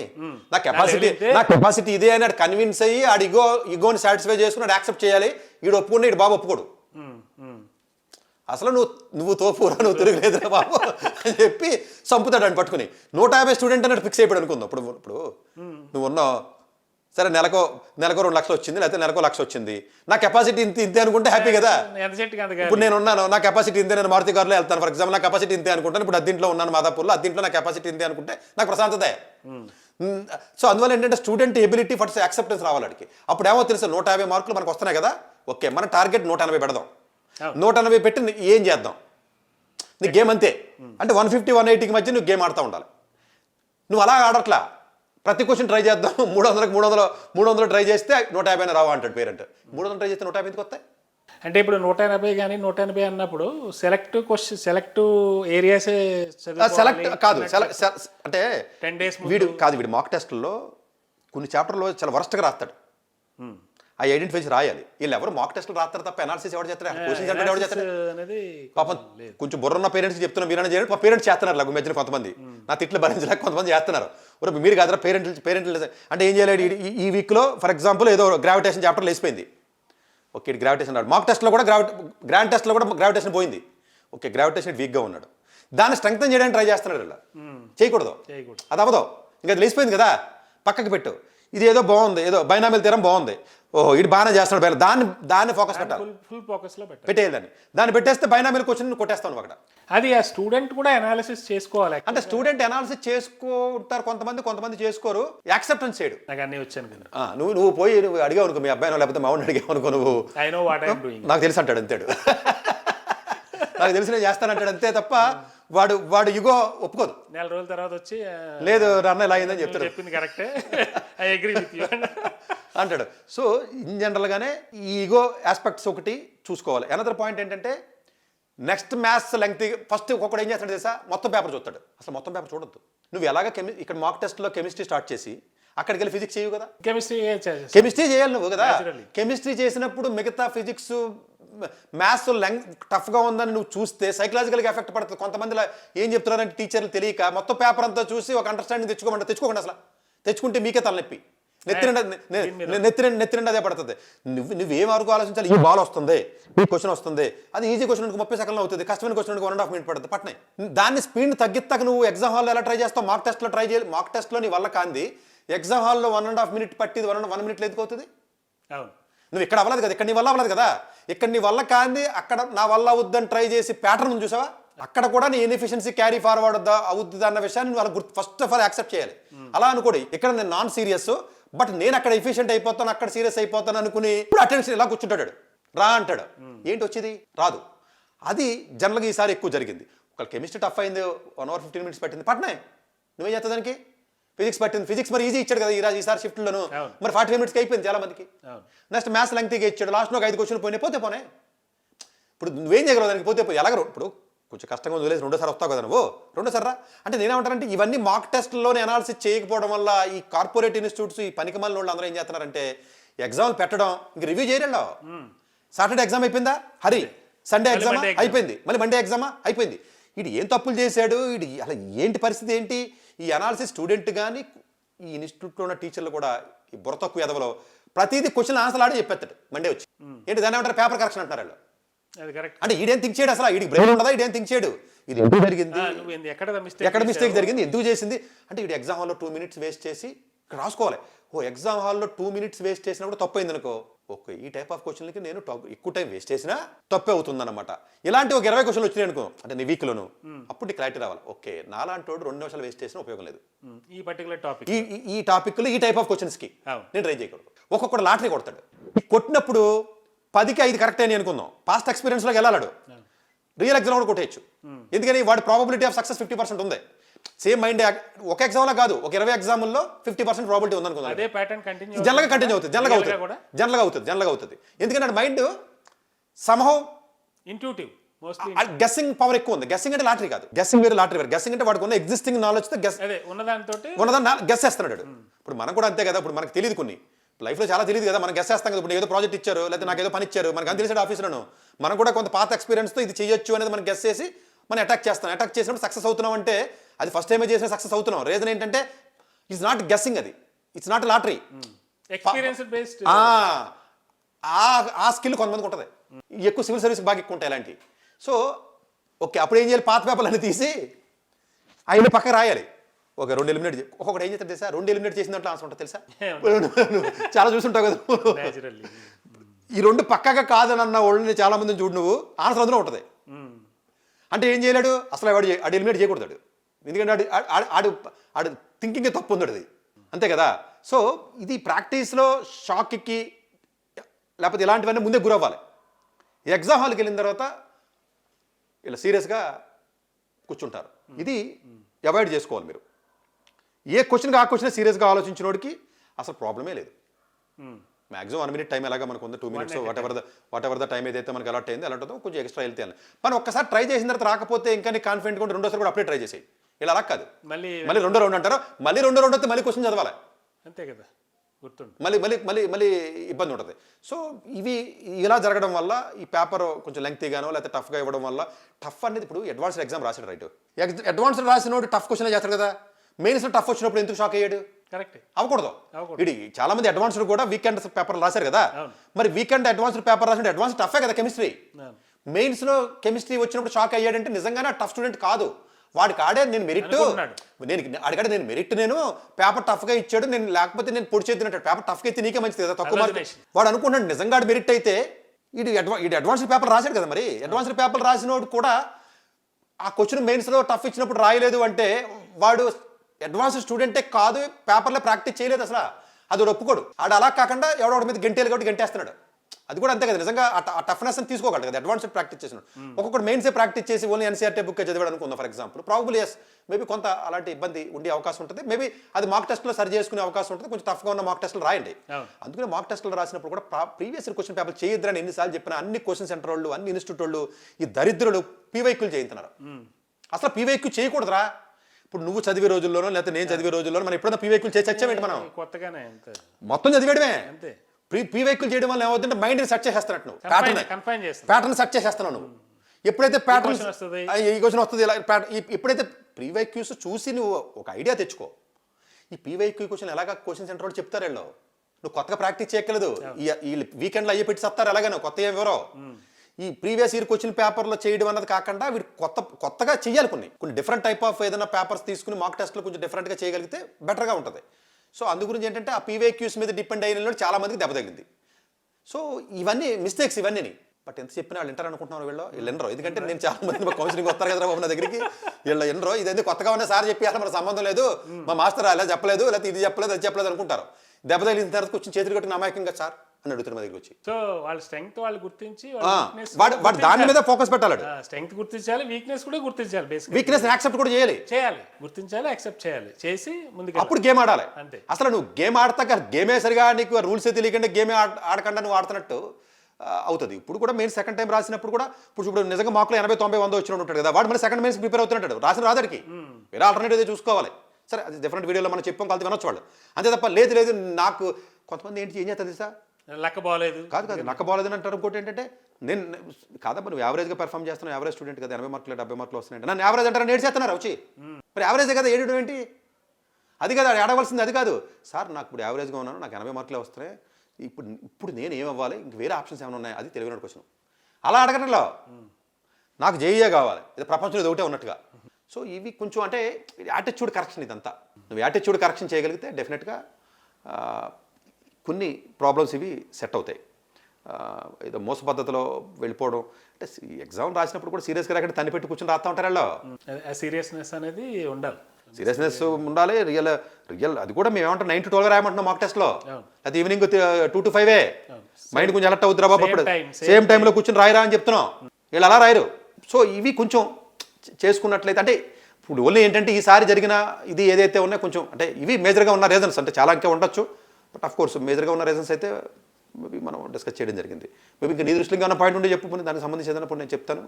నా కెపాసిటీ. నా కెపాసిటీ ఇదే అని కన్విన్స్ అయ్యి ఆడి ఇగో ఇగోని సాటిస్ఫై చేసుకుని యాక్సెప్ట్ చేయాలి. ఈడు ఒప్పుకుంటే ఈడు బాబు ఒప్పుకోడు. అసలు నువ్వు నువ్వు తోపురా నువ్వు తిరగలేదురా బాబు అని చెప్పి చంపుతాడు అని పట్టుకుని. నూట యాభై స్టూడెంట్ అన్నట్టు ఫిక్స్ అయిపోయాడు అనుకుందాం. ఇప్పుడు ఇప్పుడు నువ్వు ఉన్నావు. సరే నెలకో నెలకో రెండు లక్షలు వచ్చింది లేకపోతే నెలకో లక్ష వచ్చింది. నా కెపాసిటీ ఇంత ఇంతే అనుకుంటే హ్యాపీ కదా? ఇప్పుడు నేను ఉన్నాను నా కెపాసిటీ ఇంతే నేను మారుతి కార్లో వెళ్తాను. ఫర్ ఎగ్జాంపుల్ నా కెపాసిటీ ఇంతే అనుకుంటాను ఇప్పుడు అద్దీంట్లో ఉన్నాను మాదాపూర్లో అద్దీంట్లో నా కెపాసిటీ ఇంతే అనుకుంటే నాకు ప్రశాంతతే. సో అందువల్ల ఏంటంటే స్టూడెంట్ ఎబిలిటీ ఫస్ట్ యాక్సెప్టెన్స్ రావాలి అప్పుడు ఏమో తెలుసు? నూట యాభై మార్కులు మనకు వస్తున్నాయి కదా? ఓకే మన టార్గెట్ నూట ఎనభై పెడదాం. నూట ఎనభై పెట్టి ఏం చేద్దాం? నీ గేమ్ అంతే. అంటే వన్ ఫిఫ్టీ వన్ ఎయిటీకి మధ్య నువ్వు గేమ్ ఆడుతూ ఉండాలి. నువ్వు అలా ఆడట్లా? ప్రతి క్వశ్చన్ ట్రై చేద్దాం. మూడు వందలకు మూడు వందలు మూడు వందలు ట్రై చేస్తే నూట యాభై రావా అంటాడు పేరెంట్. మూడు వందలు ట్రై చేస్తే నూట యాభై వస్తాయి? అంటే ఇప్పుడు నూట ఎనభై కానీ నూట ఎనభై అన్నప్పుడు సెలెక్ట్ క్వశ్చన్ సెలెక్ట్ ఏరియాసే సెలెక్ట్ కాదు అంటే టెన్ డేస్ వీడు కాదు వీడు మాక్ టెస్ట్లో కొన్ని చాప్టర్లో చాలా వరస్ట్గా రాస్తాడు. ఆ ఐడెంటిఫై రాయాలి. వీళ్ళు ఎవరు మాక్ టెస్ట్లు రాస్తారు తప్ప అనాలిసిస్ ఎవరు చేస్తారు? క్వశ్చన్స్ అంటే ఎవరు చేస్తారు? పాపం కొంచెం బుర్రన్న పేరెంట్స్ చెప్తున్నా మీరన్నా చేయండి మా పేరెంట్స్ చేస్తున్నారు నాకు మధ్యన కొంతమంది. నా తిట్లు భరించలేక కొంతమంది చేస్తున్నారు. ఒరే మీరు కాదురా పేరెంట్లు పేరెంట్లు అంటే ఏం చేయాలి? ఈ- వీక్లో ఫర్ ఎగ్జాంపుల్ ఏదో గ్రావిటేషన్ చాప్టర్ లేసిపోయింది ఓకే గ్రావిటేషన్ అన్నాడు మాక్ టెస్ట్లో కూడా గ్రావిట గ్రాండ్ టెస్ట్లో కూడా గ్రావిటేషన్ పోయింది. ఓకే గ్రావిటేషన్ వీక్గా ఉన్నాడు. దాన్ని స్ట్రెంగ్తన్ చేయడానికి ట్రై చేస్తున్నాడు ఇలా చేయకూడదు. అది అవ్వదు. ఇంకా అది లేచిపోయింది కదా. పక్కకి పెట్టు. ఇది ఏదో బాగుంది. ఏదో బైనామిల్ తీరం బాగుంది. ఓహో ఇటు బాగానే చేస్తున్నాడు బయట దాన్ని దాన్ని ఫోకస్ పెట్టాలి. ఫుల్ ఫుల్ ఫోకస్లో పెట్టాలి. పెట్టేయాలి దాన్ని పెట్టేస్తే బైనామిల్ క్వశ్చన్ నువ్వు కొట్టేస్తావు అక్కడ. అది ఆ స్టూడెంట్ కూడా అనాలిసిస్ చేసుకోవాలి అంటే స్టూడెంట్ అనాలిసిస్ చేసుకుంటారు కొంతమంది కొంతమంది చేసుకోరు. యాక్సెప్టెన్స్ చేయడు. నాకు అన్ని వచ్చాను కదా. నువ్వు నువ్వు పోయి నువ్వు అడిగావు అనుకో మీ అబ్బాయినో లేకపోతే మామూలు అడిగావు అనుకో నువ్వు. I know what I'm doing నాకు తెలిసి అంటాడు అంతేడు. నాకు తెలిసి నేను చేస్తానంటాడు అంతే తప్ప వాడు వాడు ఇగో ఒప్పుకోదు. నెల రోజుల తర్వాత వచ్చి లేదు రన్న ఇలా అయిందని చెప్తాడు. చెప్పింది కరెక్టే ఐ అగ్రీ విత్ యూ అంటాడు. సో ఇన్ జనరల్గానే ఈ ఈగో ఆస్పెక్ట్స్ ఒకటి చూసుకోవాలి. అనదర్ పాయింట్ ఏంటంటే నెక్స్ట్ మ్యాథ్స్ లెంగ్త్ ఫస్ట్ ఒక్కొక్కడు ఏం చేస్తాడు తెలుసా? మొత్తం పేపర్ చూస్తాడు. అసలు మొత్తం పేపర్ చూడొద్దు. నువ్వు ఎలాగ కెమి ఇక్కడ మాక్ టెస్ట్లో కెమిస్ట్రీ స్టార్ట్ చేసి అక్కడికి వెళ్ళి ఫిజిక్స్ చేయవు కదా? కెమిస్ట్రీ కెమిస్ట్రీ చేయాలి నువ్వు కదా. కెమిస్ట్రీ చేసినప్పుడు మిగతా ఫిజిక్స్ మ్యాథ్స్ లెంగ్ టఫ్గా ఉందని నువ్వు చూస్తే సైకలాజికల్గా ఎఫెక్ట్ పడుతుంది. కొంతమంది ఏం చెప్తున్నారంటే టీచర్లు తెలియక మొత్తం పేపర్ అంతా చూసి ఒక అండర్స్టాండింగ్ తెచ్చుకోమంటే తెచ్చుకోకండి అసలు. తెచ్చుకుంటే మీకే తలనొప్పి. నెత్తిన నెత్తిన నెత్తిన అదే పడుతుంది. నువ్వు నువ్వేం వరకు ఆలోచించాలి? ఈ బాల్ వస్తుంది. ఈ క్వశ్చన్ వస్తుంది. అది ఈజీ క్వశ్చన్ ముప్పై సెకండ్లో అవుతుంది. కష్టమైన question one and half minute పడుతుంది. పట్నే. దాన్ని స్పీడ్ తగ్గిస్తాక నువ్వు ఎగ్జామ్ హాల్లో ఎలా ట్రై చేస్తావు? మాక్ టెస్ట్లో ట్రై చేయాలి మాక్ టెస్ట్లో నీ వల్ల కాంది. ఎగ్జామ్ హాల్లో వన్ అండ్ హాఫ్ మినిట్ పట్టింది. వన్ వన్ మినిట్లో ఎందుకు అవుతుంది? అవును. నువ్వు ఇక్కడ అవ్వలేదు కదా. ఇక్కడ నీ వల్ల అవ్వలేదు కదా. ఇక్కడ నీ వల్ల కాంది. అక్కడ నా వల్ల వద్దని ట్రై చేసి ప్యాటర్న్ చూసావా? అక్కడ కూడా నీ ఇన్ఎఫిషియన్సీ క్యారీ ఫార్వర్డ్ అవుతుంది అన్న విషయాన్ని వాళ్ళు గుర్తు ఫస్ట్ ఆఫ్ ఆల్ యాక్సెప్ట్ చేయాలి. అలా అనుకోడి. ఇక్కడ నేను నాన్ సీరియస్ బట్ నేను అక్కడ ఎఫిషియెంట్ అయిపోతాను అక్కడ సీరియస్ అయిపోతాను అనుకుని ఇప్పుడు అటెన్షన్ ఇలా కూర్చుంటాడు. రా అంటాడు. ఏంటి వచ్చేది? రాదు. అది జనరల్గా ఈసారి ఎక్కువ జరిగింది. ఒక కెమిస్ట్రీ టఫ్ అయింది వన్ అవర్ ఫిఫ్టీన్ మినిట్స్ పట్టింది. పట్టినాయి. నువ్వేం చేస్తా దానికి? ఫిజిక్స్ పట్టింది. ఫిజిక్స్ మరి ఈజీ ఇచ్చాడు కదా ఈ రాజు ఈసారి షిఫ్ట్లోను. మరి ఫార్టీ మినిట్స్కి అయిపోయింది చాలా మందికి. నెక్స్ట్ మ్యాథ్స్ లెంగ్త్గా ఇచ్చాడు. లాస్ట్ ఒక ఐదు క్వశ్చన్ పోయినాయి పోతే పోనే. ఇప్పుడు నువ్వేం చేయగలవు దానికి? పోతే పోయి ఎలాగరు ఇప్పుడు కొంచెం కష్టంగా వదిలేసి రెండోసారి వస్తావు కదా నువ్వు? రెండోసారి రా అంటే నేనేమంటానంటే ఇవన్నీ మాక్ టెస్ట్లోనే అనాలిసిస్ చేయకపోవడం వల్ల ఈ కార్పొరేట్ ఇన్స్టిట్యూట్స్ ఈ పనికి మళ్ళీ వాళ్ళు అందరూ ఏం చేస్తున్నారంటే ఎగ్జామ్లు పెట్టడం ఇంక రివ్యూ చేయరండి? సాటర్డే ఎగ్జామ్ అయిపోయిందా? Hari Sunday exam. అయిపోయింది. మళ్ళీ మండే ఎగ్జామా అయిపోయింది. ఇది ఏం తప్పులు చేశాడు? ఇది అలా ఏంటి పరిస్థితి ఏంటి? ఈ అనాలిసిస్ స్టూడెంట్ కానీ ఈ ఇన్స్టిట్యూట్లో ఉన్న టీచర్లు కూడా ఈ బుర్ర తక్కువ ఎదవలో ప్రతిదీ క్వశ్చన్ ఆన్సర్ ఆడే చెప్పేస్తాడు. మండే వచ్చి. ఏంటి దాన్ని ఏమంటారు? పేపర్ కరెక్షన్ అంటున్నారు వాళ్ళు. అంటే ఈడేం థింక్ చేయడు అసలు? ఈడికి బ్రెయిన్ ఉండదా? ఈడేం థింక్ చేయడు? ఇది ఎందుకు జరిగింది? ఎక్కడ మిస్టేక్ జరిగింది? ఎందుకు చేసింది? అంటే ఇటు ఎగ్జామ్ హాల్లో టూ మినిట్స్ వేస్ట్ చేసి ఇక్కడ రాసుకోవాలి. ఓ ఎగ్జామ్ హాల్లో టూ మినిట్స్ వేస్ట్ చేసినప్పుడు తప్పు అయింది అనుకో ఓకే ఈ టైప్ ఆఫ్ క్వశ్చన్లకి నేను ఎక్కువ టైం వేస్ట్ చేసినా తప్పే అవుతుందన్నమాట. ఇలాంటి ఒక ఇరవై క్వశ్చన్లు వచ్చినాయి అనుకో అంటే నీ వీక్లోను అప్పుడు క్లారిటీ రావాలి. ఓకే నాలాంటి వాడు రెండు నిమిషాలు వేస్ట్ చేసినా ఉపయోగం లేదు. ఈ పర్టికులర్ టాపిక్ ఈ టాపిక్లో ఈ టైప్ ఆఫ్ క్వశ్చన్స్కి. నేను ట్రై చేయకూడదు. ఒక్కొక్కడు లాటరీ కొడతాడు. కొట్టినప్పుడు పదికి ఐదు కరెక్ట్ అని అనుకుందాం. పాస్ట్ ఎక్స్పీరియన్స్లోకి వెళ్ళాడు రియల్ ఎగ్జామ్ కూడా కొట్టేయచ్చు. ఎందుకని వాడి probability of success fifty percent ఉంది. సేమ్ మైండ్ ఒక ఎగ్జామ్లో కాదు ఒక ఇరవై ఎగ్జామ్లో ఫిఫ్టీ పర్సెంట్ ప్రాబిలిటీ ఉందనుకుందాం జనరల్గా కంటిన్యూ అవుతుంది. జనరల్గా అవుతుంది. జనరల్గా అవుతుంది జనరల్గా అవుతుంది. ఎందుకంటే మైండ్ సమహం ఇంట్యూటివ్ గెస్సింగ్ పవర్ ఎక్కువ ఉంది. గెస్సింగ్ అంటే లాటరీ కాదు. గెస్సింగ్ వేరే లాటరీ వేరు. గెస్సింగ్ అంటే వాడికి ఉన్న ఎగ్జిస్టింగ్ నాలెడ్జ్తో గెస్ అదే ఉన్నదానితో ఉన్నదాన్ని గెస్ చేస్తున్నాడు వాడు. ఇప్పుడు మనకు కూడా అంతే కదా ఇప్పుడు మనకు తెలియదు కొన్ని. లైఫ్లో చాలా తెలియదు కదా మనం గెస్ చేస్తాం కదా ఇప్పుడు ఏదో ప్రాజెక్ట్ ఇచ్చారు లేదా నాకు ఏదో పని ఇచ్చారు మనకు అంత తెలిసాడు ఆఫీసులను. మనం కూడా కొంత పాత ఎక్స్పీరియన్స్తో ఇది చేయొచ్చు అనేది మనం గెస్ చేసి మనం అటాక్ చేస్తాం. అటాక్ చేసినప్పుడు సక్సెస్ అవుతున్నాం అంటే అది ఫస్ట్ టైమే చేసిన సక్సెస్ అవుతున్నాం. రీజన్ ఏంటంటే ఇట్స్ నాట్ గెస్సింగ్ అది. It's not lottery experience based ఆ స్కిల్ కొంతమందికి ఉంటుంది. ఎక్కువ సివిల్ సర్వీస్ బాగా ఎక్కువ ఉంటాయి ఇలాంటివి సో ఓకే అప్పుడు ఏం చేయాలి? పాత పేపర్లు అన్ని తీసి ఆయన పక్క రాయాలి. ఒక రెండు ఎలిమినేట్ ఒక్కొక్కటి ఏం చేస్తారు తెలుసా? రెండు ఎలిమినేట్ చేసిన దాంట్లో ఆన్సర్ ఉంటుంది తెలుసా? చాలా చూసుంటావు కదా ఈ రెండు పక్కగా కాదని అన్న వాళ్ళని చాలా మందిని చూడు నువ్వు ఆన్సర్ అందులో ఉంటుంది. అంటే ఏం చేయలేడు? అసలు వాడు ఆడు ఎలిమినేట్ చేయకూడదు. ఎందుకంటే ఆడు ఆడు- ఆడు ఆడు థింకింగ్ తప్పు ఉంది అది అంతే కదా? సో ఇది ప్రాక్టీస్లో షాక్కి లేకపోతే ఇలాంటివన్నీ ముందే గురవ్వాలి. ఎగ్జామ్ హాల్కి వెళ్ళిన తర్వాత ఇలా సీరియస్గా కూర్చుంటారు. ఇది అవాయిడ్ చేసుకోవాలి మీరు. ఏ క్వశ్చన్కి ఆ క్వశ్చన్ సీరియస్గా ఆలోచించినోడికి అసలు ప్రాబ్లమే లేదు. మాక్సిమం వన్ మినిట్ టైం ఎలాగా మనకు ఉంది two minutes whatever the whatever the time ఏదైతే మనకి అలాట్ అయింది అలాంటిదో కొంచెం ఎక్స్ట్రా వెళ్తే కానీ ఒక్కసారి ట్రై చేసిన తర్వాత రాకపోతే ఇంకా నీ కాన్ఫిడెంట్ కూడా రెండోసారి కూడా అప్లై ట్రై చేసేయి. ఇలా అలా కాదు. మళ్ళీ మళ్ళీ రెండో రౌండ్ అంటారు మళ్ళీ రెండో రౌండ్ వస్తే మళ్ళీ క్వశ్చన్ చదవాలి. అంతే కదా గుర్తుండు. మళ్ళీ మళ్ళీ మళ్ళీ మళ్ళీ ఇబ్బంది ఉంటుంది. సో ఇవి ఇలా జరగడం వల్ల ఈ పేపర్ కొంచెం లెంగ్తీగానో లేకపోతే టఫ్గా ఇవ్వడం వల్ల టఫ్ అనేది ఇప్పుడు అడ్వాన్స్డ్ ఎగ్జామ్ రాశాడు రైట్. అడ్వాన్స్డ్ రాసినోడు టఫ్ క్వశ్చన్ చేస్తాడు కదా. మెయిన్స్లో టఫ్ వచ్చినప్పుడు ఎందుకు షాక్ అయ్యాడు కరెక్టే అవ్వకూడదు. ఇది చాలా మంది అడ్వాన్స్డ్ కూడా వీకెండ్ పేపర్ రాశారు కదా. మరి వీకెండ్ అడ్వాన్స్డ్ పేపర్ రాసిన అడ్వాన్స్ టఫే కదా కెమిస్ట్రీ. మెయిన్స్లో కెమిస్ట్రీ వచ్చినప్పుడు షాక్ అయ్యాడంటే నిజంగానే టఫ్ స్టూడెంట్ కాదు వాడికి ఆడే నేను మెరిట్. నేను అడిగాడు నేను మెరిట్ నేను పేపర్ టఫ్గా ఇచ్చాడు నేను లేకపోతే నేను పొడి చేద్దినట్టు పేపర్ టఫ్గా అయితే నీకే మంచిది కదా తక్కువ మార్క్. వాడు అనుకుంటాడు నిజంగా మెరిట్ అయితే ఇది అడ్వా ఇది అడ్వాన్స్డ్ పేపర్ రాశాడు కదా మరి అడ్వాన్స్డ్ పేపర్ రాసినోడు కూడా ఆ క్వశ్చన్ మెయిన్స్లో టఫ్ ఇచ్చినప్పుడు రాయలేదు అంటే వాడు అడ్వాన్స్ స్టూడెంటే కాదు పేపర్లో ప్రాక్టీస్ చేయలేదు అసలు. అది ఒప్పుకోడు. ఆడు అలా కాకుండా ఎవడో మీద గంటేలు కాబట్టి గంటేస్తున్నాడు. అది కూడా అంతే కదా. నిజంగా ఆ టఫ్నెస్ అని తీసుకోగలడు కదా. అడ్వాన్స్డ్ ప్రాక్టీస్ చేసిన ఒక్కొక్కటి మెయిన్సే ప్రాక్టీస్ చేసి ఓన్లీ ఎన్సీఆర్టీ బుక్ చదివాడు అనుకుందాం for example problems maybe కొంత అలాంటి ఇబ్బంది ఉండే అవకాశం ఉంటుంది. మేబీ అది మాక్ టెస్ట్లో సరి చేసుకునే అవకాశం ఉంటుంది. కొంచెం టఫ్గా ఉన్న మాక్ టెస్ట్లు రాయండి. అందుకనే మాక్ టెస్ట్లు రాసినప్పుడు కూడా ప్రీవియస్ క్వశ్చన్ పేపర్ చేయొద్దని ఎన్నిసార్లు చెప్పిన అన్ని క్వశ్చన్ సెంటర్ వాళ్ళు అన్ని ఇన్స్టిట్యూట్ వాళ్ళు ఈ దరిద్రులు పీవైక్యులు చేయించున్నారు అసలు పీవైక్యూ చేయకూడదురా. ఇప్పుడు నువ్వు చదివే రోజుల్లోనో లేకపోతే నేను చదివే రోజుల్లోనో మనం ఎప్పుడైనా పీవైక్యూలు చేసి వచ్చామేంటి మనం? కొత్తగానే అంతే. మొత్తం చదివేయడమే. అంతే. ప్రీ పీవైక్యూలు చేయడం వల్ల ఏమవుతుందంటే మైండ్ సెట్ చేసేస్తున్నట్టు నువ్వు. ప్యాటర్న్. ప్యాటర్న్ సెట్ చేసేస్తున్నావు నువ్వు. ఎప్పుడైతే ప్యాటర్న్. ఈ క్వశ్చన్ వస్తుంది ఇలా ఎప్పుడైతే ప్రీవైక్యూస్ చూసి నువ్వు ఒక ఐడియా తెచ్చుకో. ఈ పీవైక్యూ క్వశ్చన్ ఎలాగా క్వశ్చన్ సెంటర్ వాళ్ళు చెప్తారు వీళ్ళు? నువ్వు కొత్తగా ప్రాక్టీస్ చేయక్కలేదు ఈ వీకెండ్లో అయ్యి పెట్టి చెప్తారు ఎలాగనో కొత్త ఏం ఎవరో. ఈ ప్రీవియస్ ఇయర్ క్వశ్చన్ పేపర్లో చేయడం అన్నది కాకుండా వీడు కొత్త కొత్తగా చేయాలి కొన్ని. కొన్ని డిఫరెంట్ టైప్ ఆఫ్ ఏదైనా పేపర్స్ తీసుకుని మాక్ టెస్ట్లో కొంచెం డిఫరెంట్గా చేయగలిగితే బెటర్గా ఉంటుంది. సో అందు గురించి ఏంటంటే ఆ పీవీక్యూస్ మీద డిపెండ్ అయిన చాలా మందికి దెబ్బ తగిలింది. సో ఇవన్నీ మిస్టేక్స్ ఇవన్నీ బట్ ఎంత చెప్పినా వాళ్ళు వింటారు అనుకుంటున్నారు వీళ్ళు. వీళ్ళు వినరు. ఎందుకంటే నేను చాలా మంది మా కౌన్సిలింగ్ వస్తారు కదా బాబు నా దగ్గరికి. వీళ్ళు వినరు. ఇదేంటి కొత్తగా ఉన్న సార్ చెప్పి అసలు మన సంబంధం లేదు. మా మాస్టర్ అలా చెప్పలేదు లేకపోతే ఇది చెప్పలేదు అది చెప్పలేదు అనుకుంటారు. దెబ్బ తగిలిన తర్వాత కొంచెం చేతులు కట్టిన అమాయకంగా సార్ అని అడుగుతారు మా దగ్గరికి వచ్చి. సో వాళ్ళ స్ట్రెంగ్త్ వాళ్ళు గుర్తించి వాడు వాడు దాని మీద ఫోకస్ పెట్టాలి స్ట్రెంగ్త్ గుర్తించాలి వీక్నెస్ కూడా గుర్తించాలి బేసిక్ వీక్నెస్ యాక్సెప్ట్ కూడా చేయాలి. చేయాలి. గుర్తించాలి యాక్సెప్ట్ చేయాలి. చేసి ముందుకు అప్పుడు గేమ్ ఆడాలి. అంతే. అసలు నువ్వు గేమ్ ఆడతాక గేమే సరిగా నీకు రూల్స్ తెలియకుండా గేమే ఆడ- ఆడకుండా నువ్వు ఆడుతున్నట్టు ఆ, అవుతుంది. ఇప్పుడు కూడా మెయిన్ సెకండ్ టైం రాసినప్పుడు కూడా ఇప్పుడు ఇప్పుడు నిజంగా మాకులో ఎనభై తొంభై వంద వచ్చిన ఉంటాడు కదా వాడు మన సెకండ్ మెయిన్స్ ప్రిపేర్ అవుతుంటాడు రాసిన రాదడికి వేరే ఆల్టర్నేటివ్ చూసుకోవాలి. సరే అది డిఫరెంట్ వీడియోలో మనం చెప్పాం కలిసి వినొచ్చు వాళ్ళు. అంతే తప్ప లేదు లేదు నాకు కొంతమంది ఏంటి ఏం చేస్తారు తెలుసా? లెక్క బాగాలేదు కాదు కాదు నక్క బాలేదని అంటారు ఇంకోటి ఏంటంటే నేను కాదమ్మా నువ్వు యావరేజ్గా పెర్ఫామ్ చేస్తున్నావు యావరేజ్ స్టూడెంట్ కదా ఎనభై మార్కులు డెబ్బై మార్కులు వస్తున్నాయి నన్ను యావరేజ్ అంటారా? నేడు చేస్తున్నారు? వచ్చి మరి యావరేజే కదా ఏడు ఏంటి? అది కదా ఆడవలసింది అది కాదు. సార్ నాకు ఇప్పుడు యావరేజ్గా ఉన్నాను నాకు ఎనభై మార్కులే వస్తున్నాయి. ఇప్పుడు ఇప్పుడు నేను ఏం అవ్వాలి? ఇంక వేరే ఆప్షన్స్ ఏమైనా ఉన్నాయి? అది తెలివినట్టు క్వశ్చన్ అలా అడగడంలో నాకు జేఈఏ కావాలి. ఇది ప్రపంచంలో ఇది ఒకటే ఉన్నట్టుగా. సో ఇవి కొంచెం అంటే యాటిట్యూడ్ కరెక్షన్ ఇదంతా. నువ్వు యాటిట్యూడ్ కరెక్షన్ చేయగలిగితే డెఫినెట్గా కొన్ని ప్రాబ్లమ్స్ ఇవి సెట్ అవుతాయి. ఏదో మోస పద్ధతిలో వెళ్ళిపోవడం. అంటే ఎగ్జామ్ రాసినప్పుడు కూడా సీరియస్గా రాకుండా తని పెట్టి కూర్చొని రాస్తా ఉంటారు వాళ్ళు. సీరియస్నెస్ అనేది ఉండాలి. సీరియస్నెస్ ఉండాలి రియల్ రియల్ అది కూడా మేము ఏమంటాం నైన్ టు ట్వెల్వ్ రాయమంటున్నాం మాక్ టెస్ట్లో. అది ఈవినింగ్ టూ టు ఫైవే మైండ్ కొంచెం అలర్ట్ అవుతురా బాబు అప్పుడు. సేమ్ టైంలో కూర్చొని రాయరా అని చెప్తున్నాం. వీళ్ళు అలా రాయరు. సో ఇవి కొంచెం చేసుకున్నట్లయితే అంటే ఇప్పుడు ఓన్లీ ఏంటంటే ఈసారి జరిగిన ఇది ఏదైతే ఉన్నాయో కొంచెం అంటే ఇవి మేజర్గా ఉన్న రీజన్స్ అంటే చాలా ఇంకా ఉండొచ్చు. బట్ ఆఫ్ కోర్స్ మేజర్గా ఉన్న రీజన్స్ అయితే మేబీ మనం డిస్కస్ చేయడం జరిగింది. మేబీ ఇంకా నీ దృష్టిలో ఇంకా పాయింట్ ఉంటే చెప్పు పోనీ దానికి సంబంధించి ఏదైనా నేను చెప్తాను.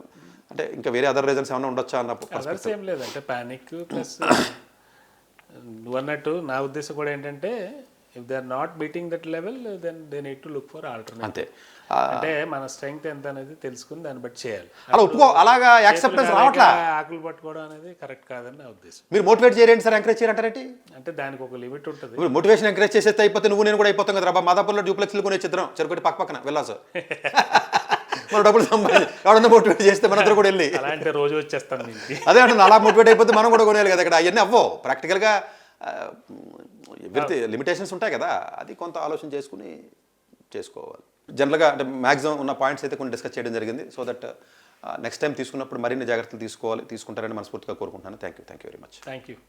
అంటే ఇంకా వేరే అదర్ రీజన్స్ ఏమైనా ఉండొచ్చా అన్న ఏం లేదు. అంటే ప్యానిక్ ప్లస్ నువ్వు అన్నట్టు నా ఉద్దేశం కూడా ఏంటంటే if they are not beating that level then they need to look for alternate అంతే. అంటే మన స్ట్రెంగ్త్ ఎంత అనేది తెలుసుకుని దాన్ని బట్టి చేయాలి. అలా ఒప్పుకో అలాగా యాక్సెప్టెన్స్ రావట్లా? ఆకులు పట్టుకోవడం అనేది కరెక్ట్ కాదని నా ఉద్దేశం. మీరు మోటివేట్ చేయరేంటి సార్ ఎంకరేజ్ చేయరంటారేంటి అంటే దానికి ఒక లిమిట్ ఉంటుంది. ఇప్పుడు మోటివేషన్ ఎంకరేజ్ చేసేస్తే అయిపోతే నువ్వు నేను కూడా అయిపోతాం కదా మాదాపూర్లో డూప్లెక్స్లు కొనే చిత్రం చెరుకుటి పక్క పక్కన వెళ్ళాసు మన డబ్బులు సంపాదించి ఎవడన్నా మోటివేట్ చేస్తే మనందరూ కూడా వెళ్ళి. అలాంటి రోజు వచ్చేస్తాను మీకు. అదే అంటే అలా మోటివేట్ అయిపోతే మనం కూడా కొనేయాలి కదా ఇక్కడ అవన్నీ అవ్వవు. ప్రాక్టికల్గా లిమిటేషన్స్ ఉంటాయి కదా అది కొంత ఆలోచన చేసుకుని చేసుకోవాలి. జనరల్గా అంటే మ్యాక్సిమం ఉన్న పాయింట్స్ అయితే కొన్ని డిస్కస్ చేయడం జరిగింది. సో దట్ నెక్స్ట్ టైం తీసుకున్నప్పుడు మరిన్ని జాగ్రత్తలు తీసుకోవాలి తీసుకుంటారని మనస్ఫూర్తిగా కోరుకుంటున్నాను. Thank you thank you very much thank you